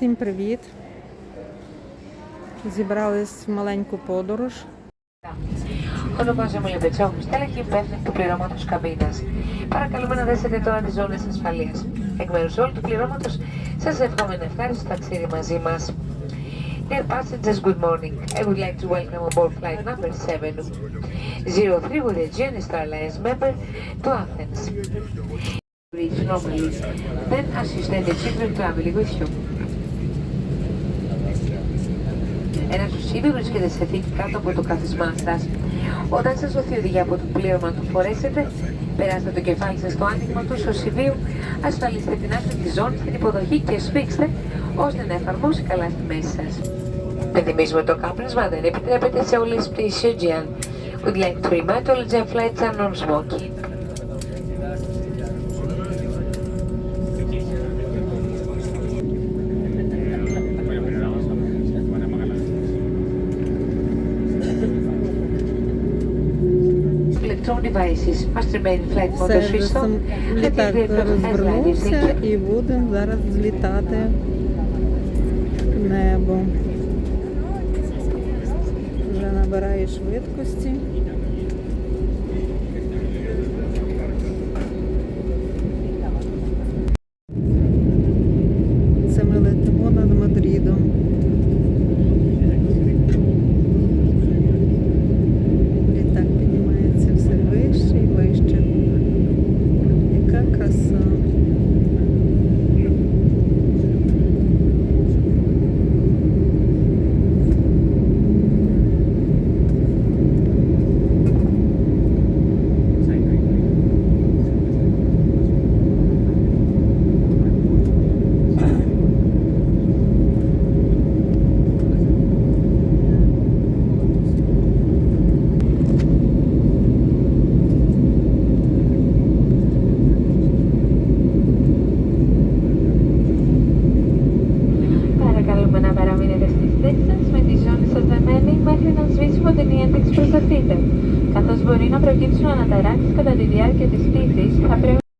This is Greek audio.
Всім привіт! Зібрались в маленьку подорож. Ονομάζομαι Λεμπετσόγλου στέλεχη υπεύθυνη του πληρώματο καμπίνα. Παρακαλούμε να δέσετε τώρα τι ζώνε ασφαλεία. Εκ μέρου όλου του πληρώματο, σα εύχομαι ένα ευχάριστο ταξίδι μαζί μα. Dear passengers, good morning. I would like to welcome aboard flight number 7, 03 with Aegean Airlines member to Athens. Reach normally, then assist the children traveling with you. Ένα σουσίδι βρίσκεται σε θήκη κάτω από το κάθισμά σας. Όταν σας δοθεί οδηγία από το πλήρωμα να το φορέσετε, περάστε το κεφάλι σας στο άνοιγμα του σωσιδίου, ασφαλίστε την άκρη της ζώνης στην υποδοχή και σφίξτε ώστε να εφαρμόσει καλά στη μέση σας. Πενθυμίζουμε το κάπνισμα δεν επιτρέπεται σε όλες τις πτήσει Aegean. Would like to remind all Aegean flights are non-smoking. Until літак розвернувся і будемо зараз злітати в небо. Вже набирає швидкості. Παραμείνετε στις θέσεις σας με τη ζώνη σας δεμένη μέχρι να σβήσουμε την ένδειξη προς τα θήτα. Καθώς μπορεί να προκύψουν αναταράξεις κατά τη διάρκεια της πτήσης, θα πρέπει